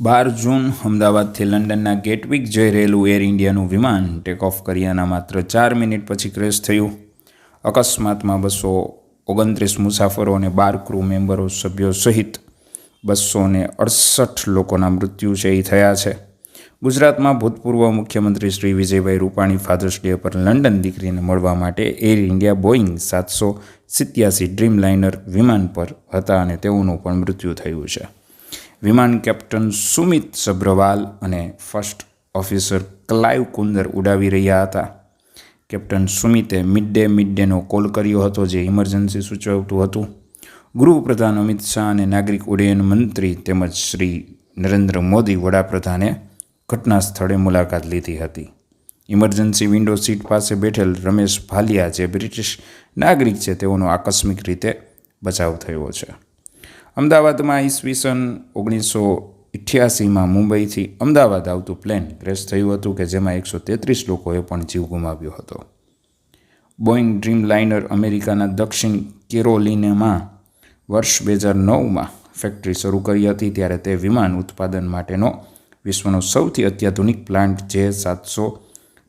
બાર જૂન અમદાવાદથી લંડનના ગેટવિક જઈ રહેલું એર ઇન્ડિયાનું વિમાન ટેક ઓફ કર્યાના માત્ર ચાર મિનિટ પછી ક્રેશ થયું. અકસ્માતમાં બસો ઓગણત્રીસ મુસાફરો અને બાર ક્રૂ મેમ્બરો સભ્યો સહિત બસો ને અડસઠ લોકોના મૃત્યુ છે એ થયા છે. ગુજરાતમાં ભૂતપૂર્વ મુખ્યમંત્રી શ્રી વિજયભાઈ રૂપાણી ફાધર્સ ડે પર લંડન દીકરીને મળવા માટે એર ઇન્ડિયા બોઈંગ સાતસો સિત્યાસી ડ્રીમ લાઇનર વિમાન પર હતા અને તેઓનું પણ મૃત્યુ થયું છે. વિમાન કેપ્ટન સુમિત સબ્રવાલ અને ફર્સ્ટ ઓફિસર ક્લાઇવ કુંદર ઉડાવી રહ્યા હતા. કેપ્ટન સુમિતે મિડ ડે મિડ ડેનો કોલ કર્યો હતો જે ઇમરજન્સી સૂચવતું હતું. ગૃહપ્રધાન અમિત શાહ અને નાગરિક ઉડ્ડયન મંત્રી તેમજ શ્રી નરેન્દ્ર મોદી વડાપ્રધાને ઘટના સ્થળે મુલાકાત લીધી હતી. ઇમરજન્સી વિન્ડો સીટ પાસે બેઠેલ રમેશ ભાલિયા જે બ્રિટિશ નાગરિક છે તેઓનો આકસ્મિક રીતે બચાવ થયો છે. અમદાવાદમાં ઈસવીસન ઓગણીસો અઠ્યાસીમાં મુંબઈથી અમદાવાદ આવતું પ્લેન ક્રેશ થયું હતું કે જેમાં એકસો તેત્રીસ લોકોએ પણ જીવ ગુમાવ્યો હતો. બોઈંગ ડ્રીમ લાઇનર અમેરિકાના દક્ષિણ કેરોલિનામાં વર્ષ બે હજાર નવમાં ફેક્ટરી શરૂ કરી હતી ત્યારે તે વિમાન ઉત્પાદન માટેનો વિશ્વનો સૌથી અત્યાધુનિક પ્લાન્ટ જે સાતસો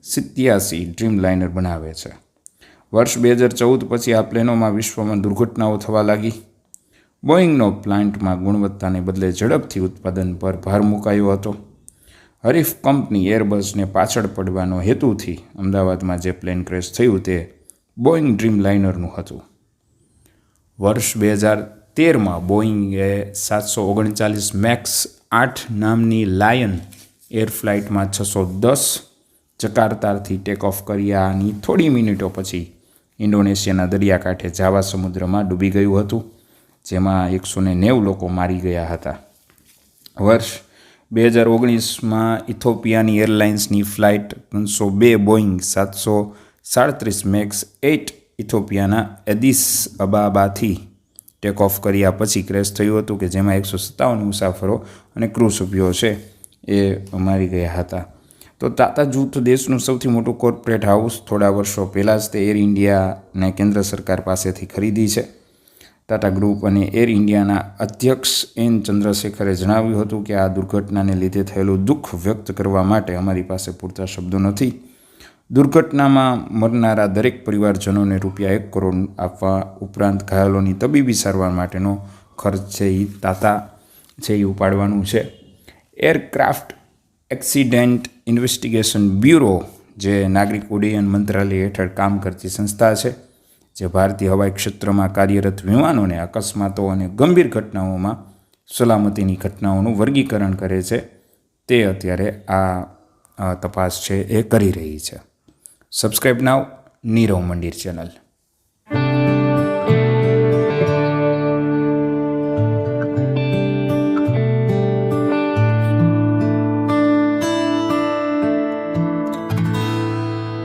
સિત્યાસી ડ્રીમ લાઇનર બનાવે છે. વર્ષ બે હજાર ચૌદ પછી આ પ્લેનોમાં વિશ્વમાં દુર્ઘટનાઓ થવા લાગી. બોઈંગનો પ્લાન્ટમાં ગુણવત્તાને બદલે ઝડપથી ઉત્પાદન પર ભાર મુકાયો હતો. હરીફ કંપની એરબસને પાછળ પડવાનો હેતુથી અમદાવાદમાં જે પ્લેન ક્રેશ થયું તે બોઈંગ ડ્રીમ લાઇનરનું હતું. વર્ષ બે હજાર તેરમાં બોઈંગે સાતસો ઓગણચાલીસ મેક્સ આઠ નામની લાયન એર ફ્લાઇટમાં છસો દસ જકાર્તાથી ટેક ઓફ કર્યાની થોડી મિનિટો પછી ઇન્ડોનેશિયાના દરિયાકાંઠે જાવા સમુદ્રમાં ડૂબી ગયું હતું. જેમાં એકસો ને નેવું લોકો મારી ગયા હતા. વર્ષ બે હજાર ઓગણીસમાં ઇથોપિયાની એરલાઇન્સની ફ્લાઇટ ત્રણસો બે બોઈંગ સાતસો સાડત્રીસ મેક્સ એઇટ ઇથોપિયાના એદિસ અબાબાથી ટેક ઓફ કર્યા પછી ક્રેશ થયું હતું કે જેમાં એકસો સત્તાવન મુસાફરો અને ક્રૂ સભ્યો છે એ મારી ગયા હતા. તો તાતા જૂથ દેશનું સૌથી મોટું કોર્પોરેટ હાઉસ થોડા વર્ષો પહેલાં જ તે એર ઇન્ડિયાને કેન્દ્ર સરકાર પાસેથી ખરીદી છે. ટાટા ગ્રુપ અને એર ઇન્ડિયાના અધ્યક્ષ એન ચંદ્રશેખરે જણાવ્યું હતું કે આ દુર્ઘટનાને લીધે થયેલું દુઃખ વ્યક્ત કરવા માટે અમારી પાસે પૂરતા શબ્દો નથી. દુર્ઘટનામાં મરનારા દરેક પરિવારજનોને રૂપિયા એક કરોડ આપવા ઉપરાંત ઘાયલોની તબીબી સારવાર માટેનો ખર્ચ છે એ તાતા છે એ ઉપાડવાનું છે. એરક્રાફ્ટ એક્સિડેન્ટ ઇન્વેસ્ટિગેશન બ્યુરો જે નાગરિક ઉડ્ડયન મંત્રાલય હેઠળ કામ કરતી સંસ્થા છે જે ભારતીય હવાઈ ક્ષેત્રમાં કાર્યરત વિમાનોને અકસ્માતો અને ગંભીર ઘટનાઓમાં સલામતીની ઘટનાઓનું વર્ગીકરણ કરે છે, તે અત્યારે આ તપાસ છે એ કરી રહી છે. સબસ્ક્રાઈબ નાવ નીરવ મંદિર ચેનલ